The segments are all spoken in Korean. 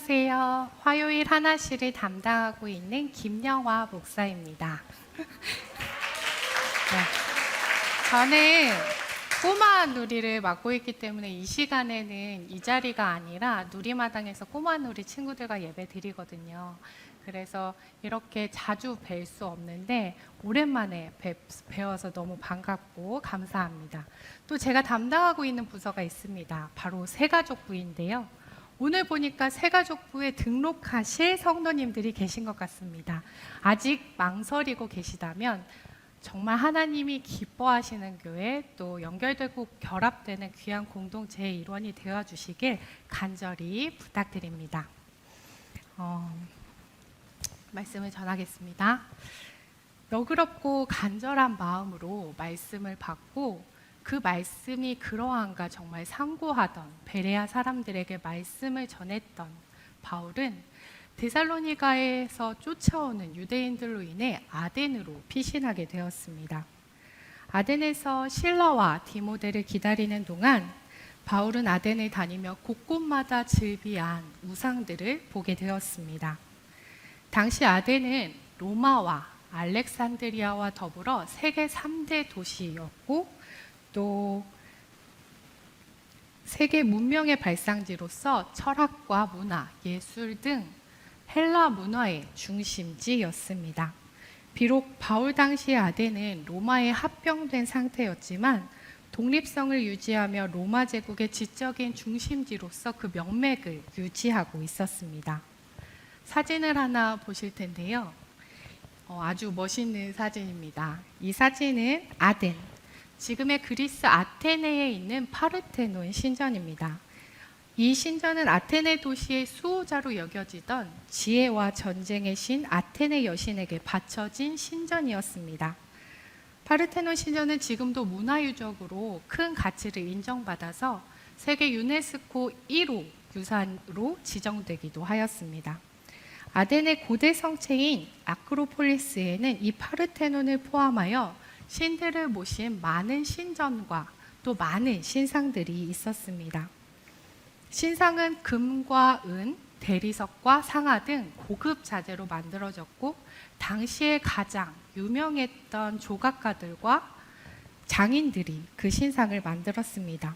안녕하세요. 화요일 하나씩을 담당하고 있는 김영화 목사입니다. 네. 저는 꼬마 누리를 맡고 있기 때문에 이 시간에는 이 자리가 아니라 누리마당에서 꼬마 누리 친구들과 예배 드리거든요. 그래서 이렇게 자주 뵐 수 없는데 오랜만에 뵙, 배워서 너무 반갑고 감사합니다. 또 제가 담당하고 있는 부서가 있습니다. 바로 새가족부인데요. 오늘 보니까 새가족부에 등록하실 성도님들이 계신 것 같습니다. 아직 망설이고 계시다면 정말 하나님이 기뻐하시는 교회 또 연결되고 결합되는 귀한 공동체의 일원이 되어 주시길 간절히 부탁드립니다. 어, 말씀을 전하겠습니다. 너그럽고 간절한 마음으로 말씀을 받고 그 말씀이 그러한가 정말 상고하던 베레아 사람들에게 말씀을 전했던 바울은 데살로니가에서 쫓아오는 유대인들로 인해 아덴으로 피신하게 되었습니다. 아덴에서 실라와 디모데를 기다리는 동안 바울은 아덴을 다니며 곳곳마다 즐비한 우상들을 보게 되었습니다. 당시 아덴은 로마와 알렉산드리아와 더불어 세계 3대 도시였고 또 세계 문명의 발상지로서 철학과 문화, 예술 등 헬라 문화의 중심지였습니다. 비록 바울 당시 아덴은 로마에 합병된 상태였지만 독립성을 유지하며 로마 제국의 지적인 중심지로서 그 명맥을 유지하고 있었습니다. 사진을 하나 보실 텐데요. 어, 아주 멋있는 사진입니다. 이 사진은 아덴, 지금의 그리스 아테네에 있는 파르테논 신전입니다. 이 신전은 아테네 도시의 수호자로 여겨지던 지혜와 전쟁의 신 아테네 여신에게 바쳐진 신전이었습니다. 파르테논 신전은 지금도 문화유적으로 큰 가치를 인정받아서 세계 유네스코 1호 유산으로 지정되기도 하였습니다. 아덴의 고대 성체인 아크로폴리스에는 이 파르테논을 포함하여 신들을 모신 많은 신전과 또 많은 신상들이 있었습니다. 신상은 금과 은, 대리석과 상아 등 고급 자재로 만들어졌고 당시에 가장 유명했던 조각가들과 장인들이 그 신상을 만들었습니다.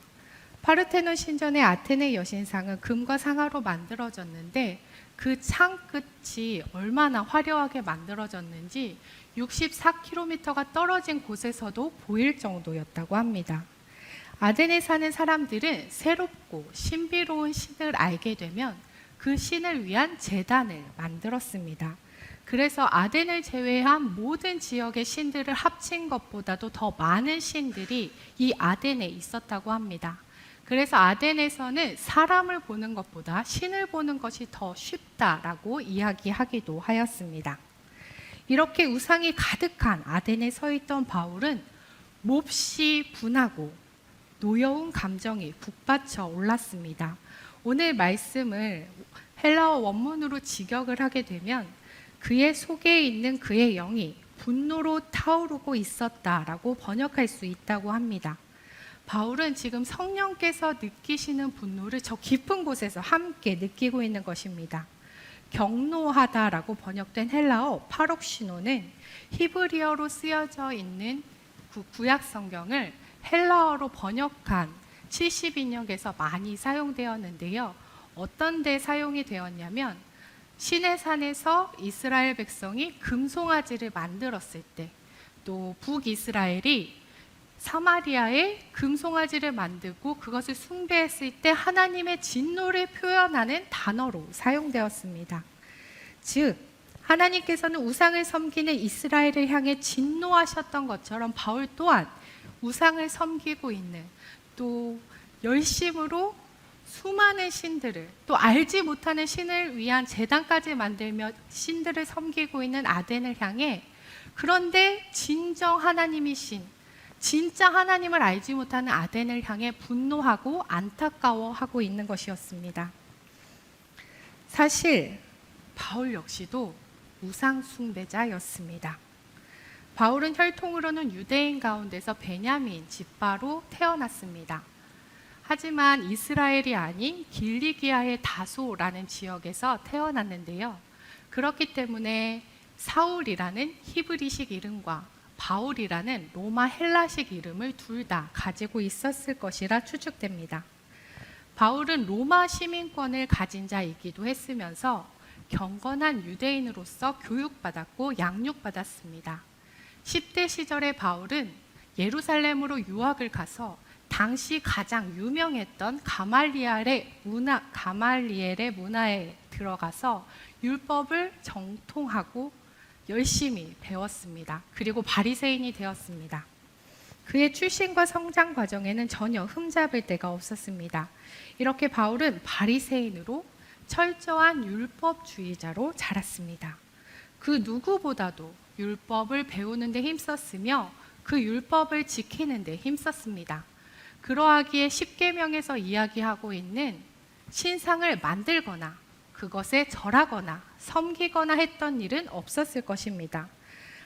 파르테논 신전의 아테네 여신상은 금과 상아로 만들어졌는데 그 창 끝이 얼마나 화려하게 만들어졌는지 64km가 떨어진 곳에서도 보일 정도였다고 합니다. 아덴에 사는 사람들은 새롭고 신비로운 신을 알게 되면 그 신을 위한 재단을 만들었습니다. 그래서 아덴을 제외한 모든 지역의 신들을 합친 것보다도 더 많은 신들이 이 아덴에 있었다고 합니다. 그래서 아덴에서는 사람을 보는 것보다 신을 보는 것이 더 쉽다라고 이야기하기도 하였습니다. 이렇게 우상이 가득한 아덴에 서 있던 바울은 몹시 분하고 노여운 감정이 북받쳐 올랐습니다. 오늘 말씀을 헬라어 원문으로 직역을 하게 되면 그의 속에 있는 그의 영이 분노로 타오르고 있었다라고 번역할 수 있다고 합니다. 바울은 지금 성령께서 느끼시는 분노를 저 깊은 곳에서 함께 느끼고 있는 것입니다. 경노하다라고 번역된 헬라어 파록시노는 히브리어로 쓰여져 있는 구약 성경을 헬라어로 번역한 70인역에서 많이 사용되었는데요. 어떤 데 사용이 되었냐면 신의 산에서 이스라엘 백성이 금송아지를 만들었을 때 또 북이스라엘이 사마리아에 금송아지를 만들고 그것을 숭배했을 때 하나님의 진노를 표현하는 단어로 사용되었습니다. 즉 하나님께서는 우상을 섬기는 이스라엘을 향해 진노하셨던 것처럼 바울 또한 우상을 섬기고 있는 또 열심으로 수많은 신들을 또 알지 못하는 신을 위한 재단까지 만들며 신들을 섬기고 있는 아덴을 향해 그런데 진정 하나님이신 진짜 하나님을 알지 못하는 아덴을 향해 분노하고 안타까워하고 있는 것이었습니다. 사실 바울 역시도 우상 숭배자였습니다. 바울은 혈통으로는 유대인 가운데서 베냐민 집바로 태어났습니다. 하지만 이스라엘이 아닌 길리기아의 다소라는 지역에서 태어났는데요. 그렇기 때문에 사울이라는 히브리식 이름과 바울이라는 로마 헬라식 이름을 둘 다 가지고 있었을 것이라 추측됩니다. 바울은 로마 시민권을 가진 자이기도 했으면서 경건한 유대인으로서 교육받았고 양육받았습니다. 10대 시절에 바울은 예루살렘으로 유학을 가서 당시 가장 유명했던 가말리엘의 문화 가말리엘의 문화에 들어가서 율법을 정통하고 열심히 배웠습니다. 그리고 바리새인이 되었습니다. 그의 출신과 성장 과정에는 전혀 흠잡을 데가 없었습니다. 이렇게 바울은 바리새인으로 철저한 율법주의자로 자랐습니다. 그 누구보다도 율법을 배우는 데 힘썼으며 그 율법을 지키는 데 힘썼습니다. 그러하기에 십계명에서 이야기하고 있는 신상을 만들거나 그것에 절하거나 섬기거나 했던 일은 없었을 것입니다.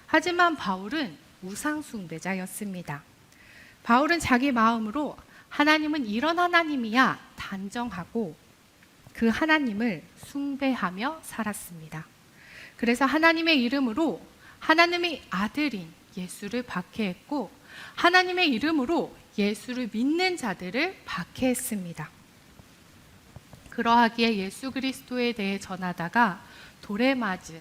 하지만 바울은 우상숭배자였습니다. 바울은 자기 마음으로 하나님은 이런 하나님이야 단정하고 그 하나님을 숭배하며 살았습니다. 그래서 하나님의 이름으로 하나님의 아들인 예수를 박해했고 하나님의 이름으로 예수를 믿는 자들을 박해했습니다. 그러하기에 예수 그리스도에 대해 전하다가 돌에 맞은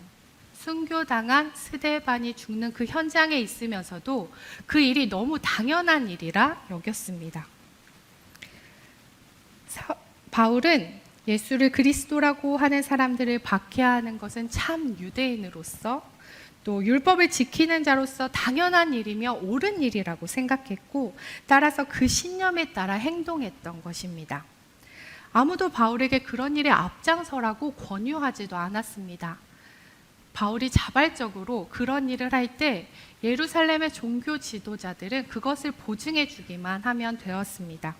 순교당한 스데반이 죽는 그 현장에 있으면서도 그 일이 너무 당연한 일이라 여겼습니다. 사- 바울은 예수를 그리스도라고 하는 사람들을 박해하는 것은 참 유대인으로서 또 율법을 지키는 자로서 당연한 일이며 옳은 일이라고 생각했고 따라서 그 신념에 따라 행동했던 것입니다. 아무도 바울에게 그런 일에 앞장서라고 권유하지도 않았습니다. 바울이 자발적으로 그런 일을 할 때 예루살렘의 종교 지도자들은 그것을 보증해 주기만 하면 되었습니다.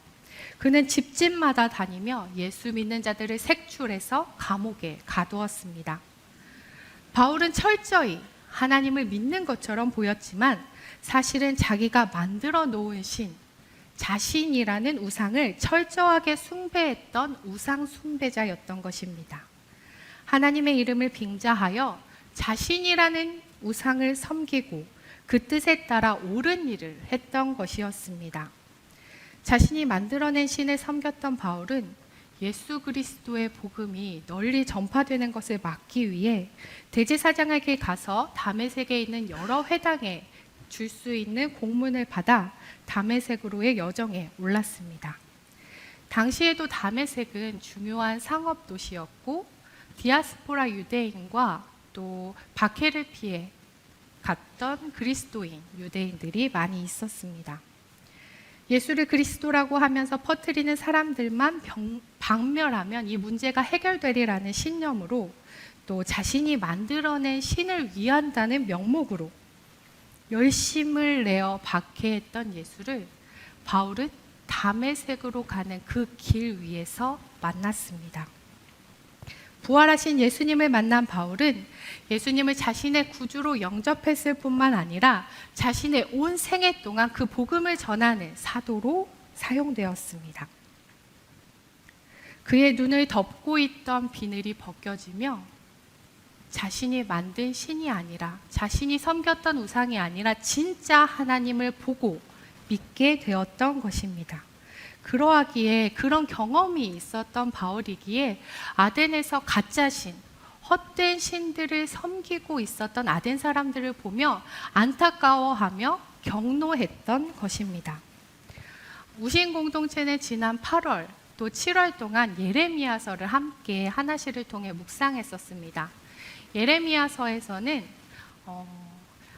그는 집집마다 다니며 예수 믿는 자들을 색출해서 감옥에 가두었습니다. 바울은 철저히 하나님을 믿는 것처럼 보였지만 사실은 자기가 만들어 놓은 신, 자신이라는 우상을 철저하게 숭배했던 우상 숭배자였던 것입니다. 하나님의 이름을 빙자하여 자신이라는 우상을 섬기고 그 뜻에 따라 옳은 일을 했던 것이었습니다. 자신이 만들어낸 신을 섬겼던 바울은 예수 그리스도의 복음이 널리 전파되는 것을 막기 위해 대제사장에게 가서 다메섹에 있는 여러 회당에 줄 수 있는 공문을 받아 다메섹으로의 여정에 올랐습니다. 당시에도 다메섹은 중요한 상업 도시였고 디아스포라 유대인과 또 박해를 피해 갔던 그리스도인 유대인들이 많이 있었습니다. 예수를 그리스도라고 하면서 퍼뜨리는 사람들만 병, 박멸하면 이 문제가 해결되리라는 신념으로 또 자신이 만들어낸 신을 위한다는 명목으로 열심을 내어 박해했던 예수를 바울은 담에색으로 가는 그 길 위에서 만났습니다. 부활하신 예수님을 만난 바울은 예수님을 자신의 구주로 영접했을 뿐만 아니라 자신의 온 생애 동안 그 복음을 전하는 사도로 사용되었습니다. 그의 눈을 덮고 있던 비늘이 벗겨지며 자신이 만든 신이 아니라 자신이 섬겼던 우상이 아니라 진짜 하나님을 보고 믿게 되었던 것입니다. 그러하기에 그런 경험이 있었던 바울이기에 아덴에서 가짜 신, 헛된 신들을 섬기고 있었던 아덴 사람들을 보며 안타까워하며 경노했던 것입니다. 우신 공동체는 지난 8월 또 7월 동안 예레미야서를 함께 하나씩을 통해 묵상했었습니다. 예레미야서에서는 어,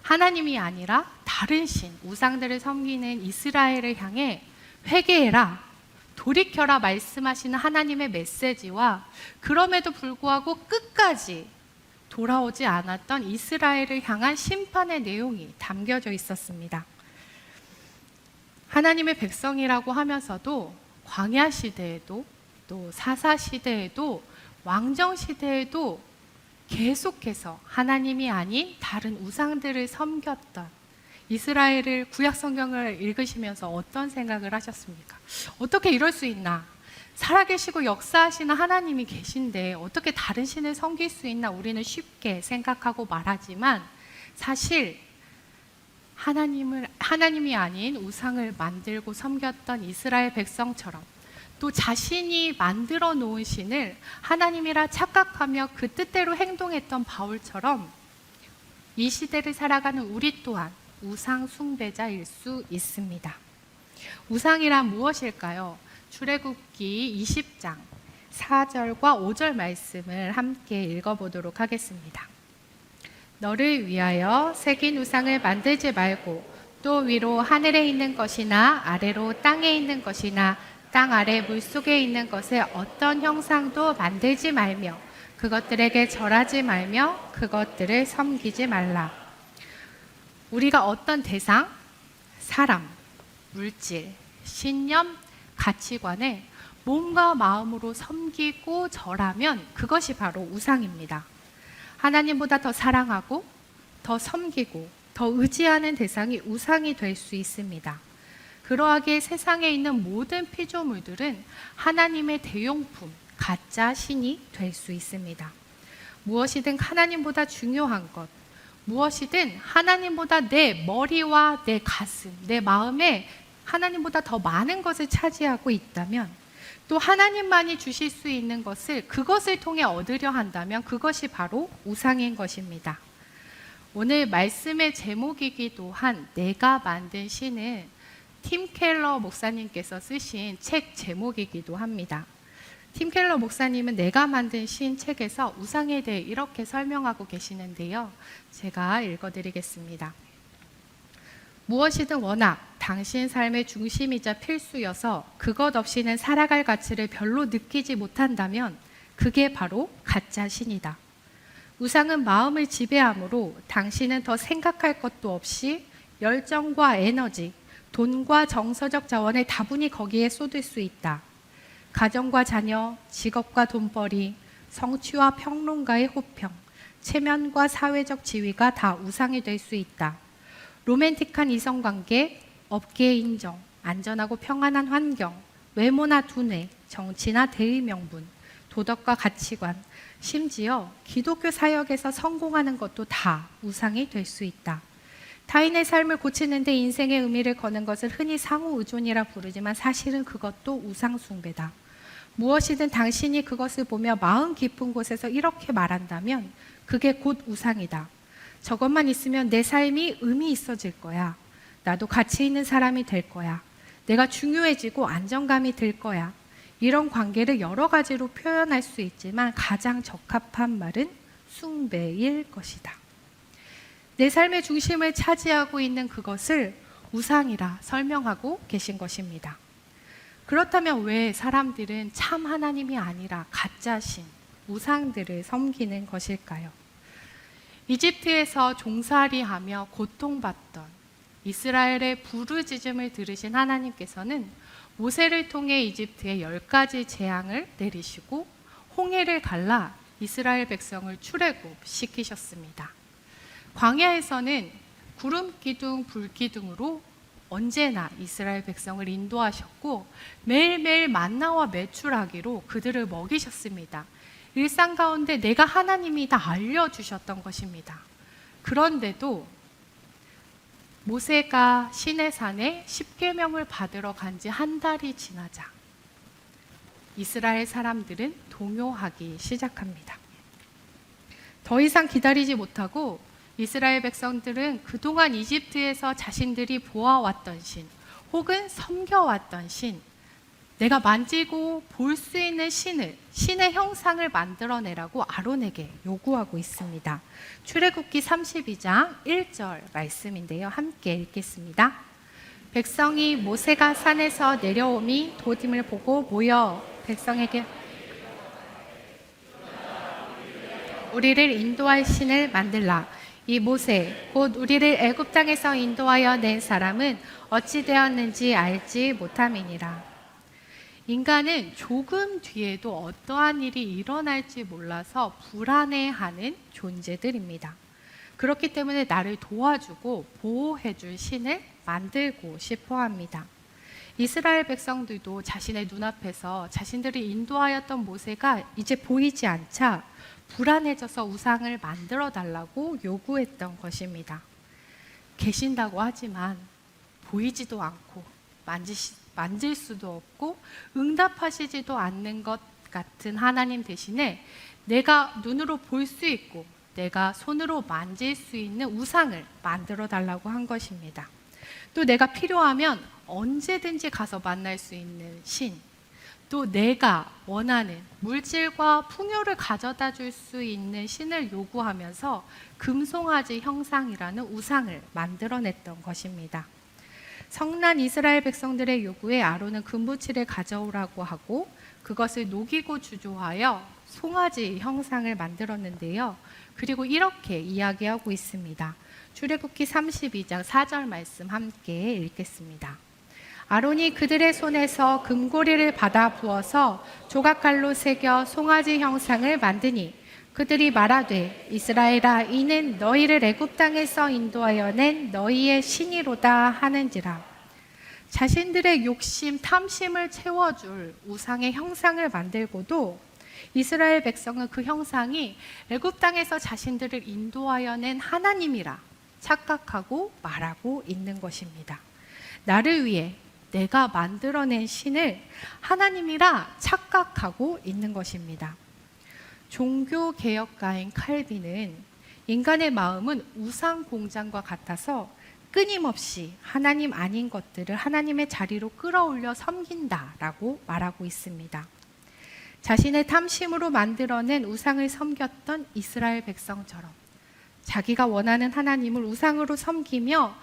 하나님이 아니라 다른 신, 우상들을 섬기는 이스라엘을 향해 회개해라, 돌이켜라 말씀하시는 하나님의 메시지와 그럼에도 불구하고 끝까지 돌아오지 않았던 이스라엘을 향한 심판의 내용이 담겨져 있었습니다. 하나님의 백성이라고 하면서도 광야 시대에도 또 사사 시대에도 왕정 시대에도 계속해서 하나님이 아닌 다른 우상들을 섬겼던 이스라엘을 구약 성경을 읽으시면서 어떤 생각을 하셨습니까? 어떻게 이럴 수 있나? 살아계시고 역사하시는 하나님이 계신데 어떻게 다른 신을 섬길 수 있나 우리는 쉽게 생각하고 말하지만 사실 하나님을 하나님이 아닌 우상을 만들고 섬겼던 이스라엘 백성처럼 또 자신이 만들어 놓은 신을 하나님이라 착각하며 그 뜻대로 행동했던 바울처럼 이 시대를 살아가는 우리 또한 우상 숭배자일 수 있습니다. 우상이란 무엇일까요? 출애굽기 20장 4절과 5절 말씀을 함께 읽어보도록 하겠습니다. 너를 위하여 새긴 우상을 만들지 말고 또 위로 하늘에 있는 것이나 아래로 땅에 있는 것이나 땅 아래 물 속에 있는 것을 어떤 형상도 만들지 말며 그것들에게 절하지 말며 그것들을 섬기지 말라. 우리가 어떤 대상, 사람, 물질, 신념, 가치관에 몸과 마음으로 섬기고 절하면 그것이 바로 우상입니다. 하나님보다 더 사랑하고 더 섬기고 더 의지하는 대상이 우상이 될 수 있습니다. 그러하기에 세상에 있는 모든 피조물들은 하나님의 대용품, 가짜 신이 될 수 있습니다. 무엇이든 하나님보다 중요한 것, 무엇이든 하나님보다 내 머리와 내 가슴, 내 마음에 하나님보다 더 많은 것을 차지하고 있다면 또 하나님만이 주실 수 있는 것을 그것을 통해 얻으려 한다면 그것이 바로 우상인 것입니다. 오늘 말씀의 제목이기도 한 내가 만든 신은 팀 켈러 목사님께서 쓰신 책 제목이기도 합니다. 팀 켈러 목사님은 내가 만든 신 책에서 우상에 대해 이렇게 설명하고 계시는데요. 제가 읽어드리겠습니다. 무엇이든 워낙 당신 삶의 중심이자 필수여서 그것 없이는 살아갈 가치를 별로 느끼지 못한다면 그게 바로 가짜 신이다. 우상은 마음을 지배하므로 당신은 더 생각할 것도 없이 열정과 에너지, 돈과 정서적 자원을 다분히 거기에 쏟을 수 있다. 가정과 자녀, 직업과 돈벌이, 성취와 평론가의 호평, 체면과 사회적 지위가 다 우상이 될 수 있다. 로맨틱한 이성관계, 업계 인정, 안전하고 평안한 환경, 외모나 두뇌, 정치나 대의 명분, 도덕과 가치관, 심지어 기독교 사역에서 성공하는 것도 다 우상이 될 수 있다. 타인의 삶을 고치는데 인생의 의미를 거는 것을 흔히 상호 의존이라 부르지만 사실은 그것도 우상숭배다. 무엇이든 당신이 그것을 보며 마음 깊은 곳에서 이렇게 말한다면 그게 곧 우상이다. 저것만 있으면 내 삶이 의미 있어질 거야. 나도 가치 있는 사람이 될 거야. 내가 중요해지고 안정감이 들 거야. 이런 관계를 여러 가지로 표현할 수 있지만 가장 적합한 말은 숭배일 것이다. 내 삶의 중심을 차지하고 있는 그것을 우상이라 설명하고 계신 것입니다. 그렇다면 왜 사람들은 참 하나님이 아니라 가짜 신, 우상들을 섬기는 것일까요? 이집트에서 종살이하며 고통받던 이스라엘의 부르짖음을 들으신 하나님께서는 모세를 통해 이집트에 열 가지 재앙을 내리시고 홍해를 갈라 이스라엘 백성을 출애굽시키셨습니다. 광야에서는 구름 기둥, 불 기둥으로 언제나 이스라엘 백성을 인도하셨고 매일매일 만나와 매출하기로 그들을 먹이셨습니다. 일상 가운데 내가 하나님이 다 알려주셨던 것입니다. 그런데도 모세가 시내산에 십계명을 받으러 간 지 한 달이 지나자 이스라엘 사람들은 동요하기 시작합니다. 더 이상 기다리지 못하고 이스라엘 백성들은 그동안 이집트에서 자신들이 보아왔던 신 혹은 섬겨왔던 신 내가 만지고 볼 수 있는 신을 신의 형상을 만들어내라고 아론에게 요구하고 있습니다. 출애굽기 32장 1절 말씀인데요. 함께 읽겠습니다. 백성이 모세가 산에서 내려오미 도dim을 보고 모여 백성에게 우리를 인도할 신을 만들라. 이 모세 곧 우리를 애굽 땅에서 인도하여 낸 사람은 어찌 되었는지 알지 못함이니라. 인간은 조금 뒤에도 어떠한 일이 일어날지 몰라서 불안해하는 존재들입니다. 그렇기 때문에 나를 도와주고 보호해줄 신을 만들고 싶어 합니다. 이스라엘 백성들도 자신의 눈앞에서 자신들이 인도하였던 모세가 이제 보이지 않자 불안해져서 우상을 만들어 달라고 요구했던 것입니다. 계신다고 하지만 보이지도 않고 만지시, 만질 수도 없고 응답하시지도 않는 것 같은 하나님 대신에 내가 눈으로 볼 수 있고 내가 손으로 만질 수 있는 우상을 만들어 달라고 한 것입니다. 또 내가 필요하면 언제든지 가서 만날 수 있는 신, 또 내가 원하는 물질과 풍요를 가져다 줄 수 있는 신을 요구하면서 금송아지 형상이라는 우상을 만들어냈던 것입니다. 성난 이스라엘 백성들의 요구에 아론은 금부치를 가져오라고 하고 그것을 녹이고 주조하여 송아지 형상을 만들었는데요. 그리고 이렇게 이야기하고 있습니다. 출애굽기 32장 4절 말씀 함께 읽겠습니다. 아론이 그들의 손에서 금고리를 받아 부어서 조각칼로 새겨 송아지 형상을 만드니 그들이 말하되 이스라엘아 이는 너희를 애굽 땅에서 인도하여 낸 너희의 신이로다 하는지라 자신들의 욕심 탐심을 채워줄 우상의 형상을 만들고도 이스라엘 백성은 그 형상이 애굽 땅에서 자신들을 인도하여 낸 하나님이라 착각하고 말하고 있는 것입니다. 나를 위해 내가 만들어낸 신을 하나님이라 착각하고 있는 것입니다. 종교 개혁가인 칼빈은 인간의 마음은 우상 공장과 같아서 끊임없이 하나님 아닌 것들을 하나님의 자리로 끌어올려 섬긴다라고 말하고 있습니다. 자신의 탐심으로 만들어낸 우상을 섬겼던 이스라엘 백성처럼 자기가 원하는 하나님을 우상으로 섬기며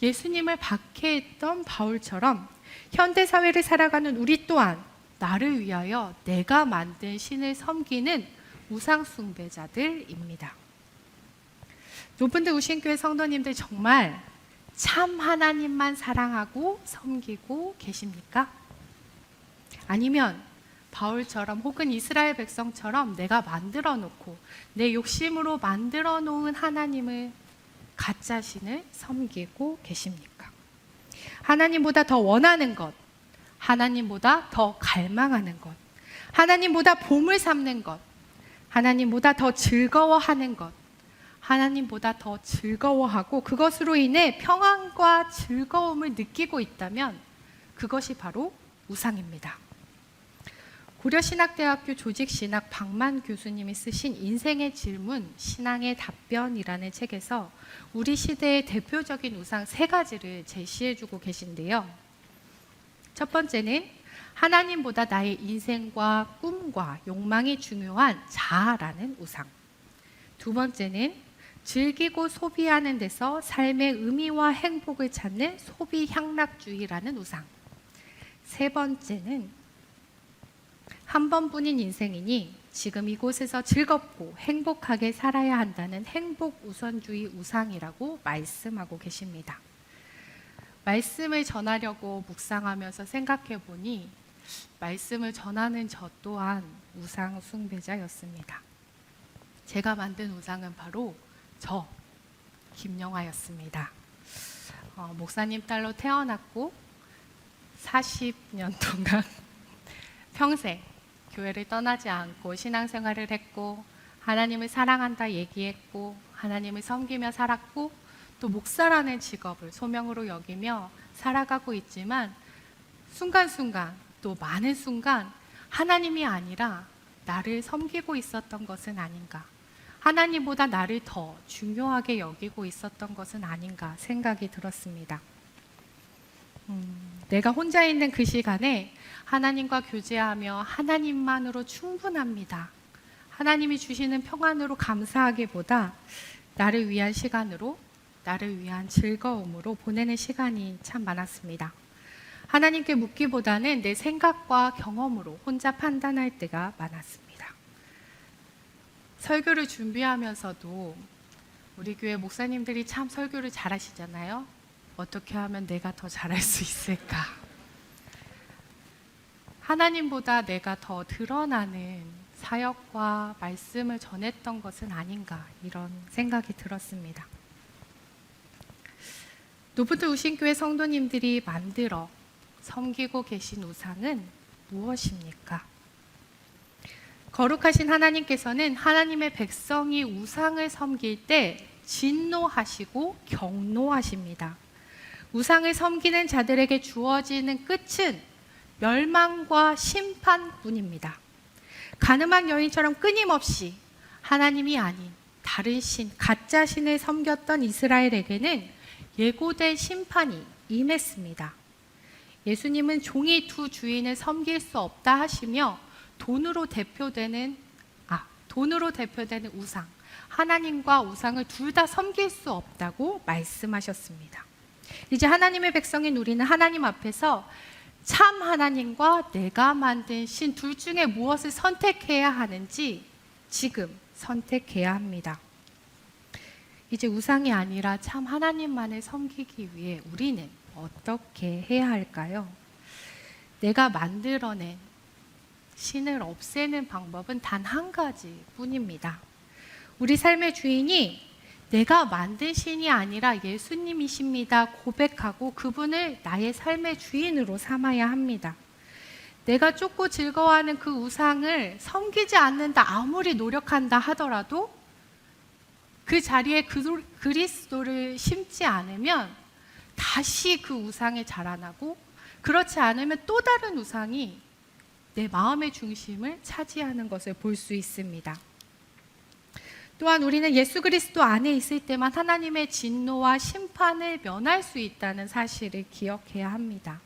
예수님을 박해했던 바울처럼 현대 사회를 살아가는 우리 또한 나를 위하여 내가 만든 신을 섬기는 우상 숭배자들입니다. 높은 데 오신 교회 성도님들 정말 참 하나님만 사랑하고 섬기고 계십니까? 아니면 바울처럼 혹은 이스라엘 백성처럼 내가 만들어 놓고 내 욕심으로 만들어 놓은 하나님을 가짜 신을 섬기고 계십니까? 하나님보다 더 원하는 것, 하나님보다 더 갈망하는 것, 하나님보다 봄을 삼는 것, 하나님보다 더 즐거워하는 것, 하나님보다 더 즐거워하고 그것으로 인해 평안과 즐거움을 느끼고 있다면 그것이 바로 우상입니다. 고려신학대학교 조직신학 박만 교수님이 쓰신 인생의 질문, 신앙의 답변이라는 책에서 우리 시대의 대표적인 우상 세 가지를 제시해주고 계신데요. 첫 번째는 하나님보다 나의 인생과 꿈과 욕망이 중요한 자아라는 우상. 두 번째는 즐기고 소비하는 데서 삶의 의미와 행복을 찾는 소비 향락주의라는 우상. 세 번째는 한 번뿐인 인생이니 지금 이곳에서 즐겁고 행복하게 살아야 한다는 행복 우선주의 우상이라고 말씀하고 계십니다. 말씀을 전하려고 묵상하면서 생각해 보니 말씀을 전하는 저 또한 우상 숭배자였습니다. 제가 만든 우상은 바로 저 김영화였습니다. 어, 목사님 딸로 태어났고 40년 동안 평생 교회를 떠나지 않고 신앙생활을 했고 하나님을 사랑한다 얘기했고 하나님을 섬기며 살았고 또 목사라는 직업을 소명으로 여기며 살아가고 있지만 순간순간 또 많은 순간 하나님이 아니라 나를 섬기고 있었던 것은 아닌가 하나님보다 나를 더 중요하게 여기고 있었던 것은 아닌가 생각이 들었습니다. 음, 내가 혼자 있는 그 시간에 하나님과 교제하며 하나님만으로 충분합니다. 하나님이 주시는 평안으로 감사하기보다 나를 위한 시간으로 나를 위한 즐거움으로 보내는 시간이 참 많았습니다. 하나님께 묻기보다는 내 생각과 경험으로 혼자 판단할 때가 많았습니다. 설교를 준비하면서도 우리 교회 목사님들이 참 설교를 잘하시잖아요. 어떻게 하면 내가 더 잘할 수 있을까? 하나님보다 내가 더 드러나는 사역과 말씀을 전했던 것은 아닌가 이런 생각이 들었습니다. 노부트 우신교회 성도님들이 만들어 섬기고 계신 우상은 무엇입니까? 거룩하신 하나님께서는 하나님의 백성이 우상을 섬길 때 진노하시고 경노하십니다. 우상을 섬기는 자들에게 주어지는 끝은 멸망과 심판뿐입니다. 가늠한 여인처럼 끊임없이 하나님이 아닌 다른 신, 가짜 신을 섬겼던 이스라엘에게는 예고된 심판이 임했습니다. 예수님은 종이 두 주인을 섬길 수 없다 하시며 돈으로 대표되는 아, 돈으로 대표되는 우상, 하나님과 우상을 둘 다 섬길 수 없다고 말씀하셨습니다. 이제 하나님의 백성인 우리는 하나님 앞에서 참 하나님과 내가 만든 신 둘 중에 무엇을 선택해야 하는지 지금 선택해야 합니다. 이제 우상이 아니라 참 하나님만을 섬기기 위해 우리는 어떻게 해야 할까요? 내가 만들어낸 신을 없애는 방법은 단 한 가지 뿐입니다. 우리 삶의 주인이 내가 만든 신이 아니라 예수님이십니다. 고백하고 그분을 나의 삶의 주인으로 삼아야 합니다. 내가 쫓고 즐거워하는 그 우상을 섬기지 않는다 아무리 노력한다 하더라도 그 자리에 그 그리스도를 심지 않으면 다시 그 우상에 자라나고 그렇지 않으면 또 다른 우상이 내 마음의 중심을 차지하는 것을 볼 수 있습니다. 또한 우리는 예수 그리스도 안에 있을 때만 하나님의 진노와 심판을 면할 수 있다는 사실을 기억해야 합니다.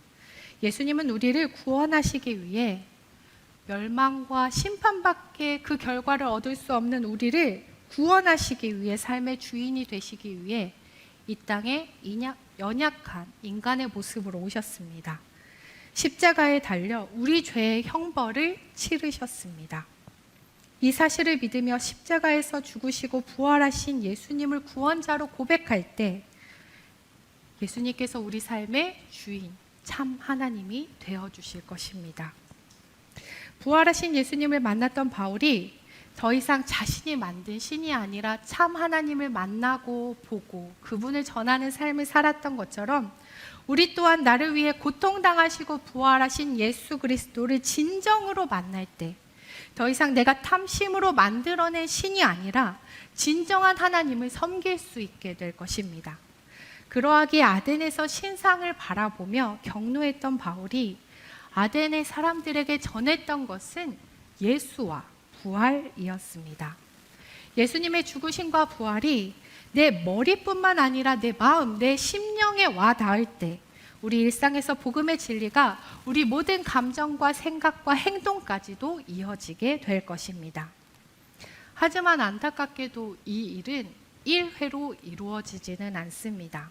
예수님은 우리를 구원하시기 위해 멸망과 심판밖에 그 결과를 얻을 수 없는 우리를 구원하시기 위해 삶의 주인이 되시기 위해 이 땅에 연약한 인간의 모습으로 오셨습니다. 십자가에 달려 우리 죄의 형벌을 치르셨습니다. 이 사실을 믿으며 십자가에서 죽으시고 부활하신 예수님을 구원자로 고백할 때 예수님께서 우리 삶의 주인, 참 하나님이 되어 주실 것입니다. 부활하신 예수님을 만났던 바울이 더 이상 자신이 만든 신이 아니라 참 하나님을 만나고 보고 그분을 전하는 삶을 살았던 것처럼 우리 또한 나를 위해 고통당하시고 부활하신 예수 그리스도를 진정으로 만날 때 더 이상 내가 탐심으로 만들어낸 신이 아니라 진정한 하나님을 섬길 수 있게 될 것입니다. 그러하기에 아덴에서 신상을 바라보며 경노했던 바울이 아덴의 사람들에게 전했던 것은 예수와 부활이었습니다. 예수님의 죽으심과 부활이 내 머리뿐만 아니라 내 마음, 내 심령에 와 닿을 때 우리 일상에서 복음의 진리가 우리 모든 감정과 생각과 행동까지도 이어지게 될 것입니다. 하지만 안타깝게도 이 일은 1회로 이루어지지는 않습니다.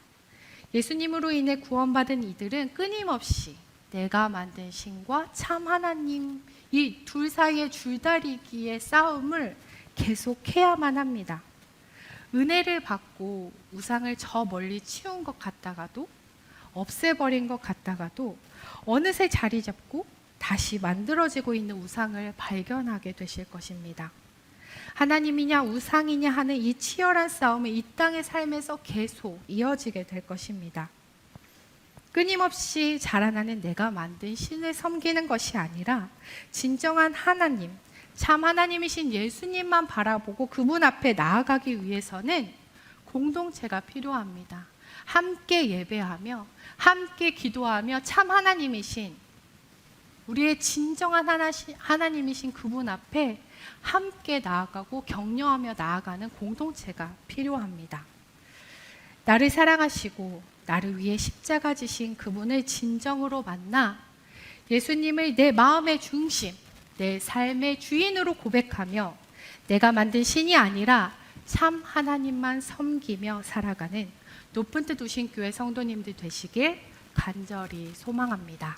예수님으로 인해 구원받은 이들은 끊임없이 내가 만든 신과 참 하나님 이 둘 사이의 줄다리기의 싸움을 계속해야만 합니다. 은혜를 받고 우상을 저 멀리 치운 것 같다가도 없애버린 것 같다가도 어느새 자리 잡고 다시 만들어지고 있는 우상을 발견하게 되실 것입니다. 하나님이냐 우상이냐 하는 이 치열한 싸움은 이 땅의 삶에서 계속 이어지게 될 것입니다. 끊임없이 자라나는 내가 만든 신을 섬기는 것이 아니라 진정한 하나님, 참 하나님이신 예수님만 바라보고 그분 앞에 나아가기 위해서는 공동체가 필요합니다. 함께 예배하며 함께 기도하며 참 하나님이신 우리의 진정한 하나님이신 그분 앞에 함께 나아가고 격려하며 나아가는 공동체가 필요합니다. 나를 사랑하시고 나를 위해 십자가 지신 그분을 진정으로 만나 예수님을 내 마음의 중심, 내 삶의 주인으로 고백하며 내가 만든 신이 아니라 참 하나님만 섬기며 살아가는 높은 뜻 우신 교회 성도님들 되시길 간절히 소망합니다.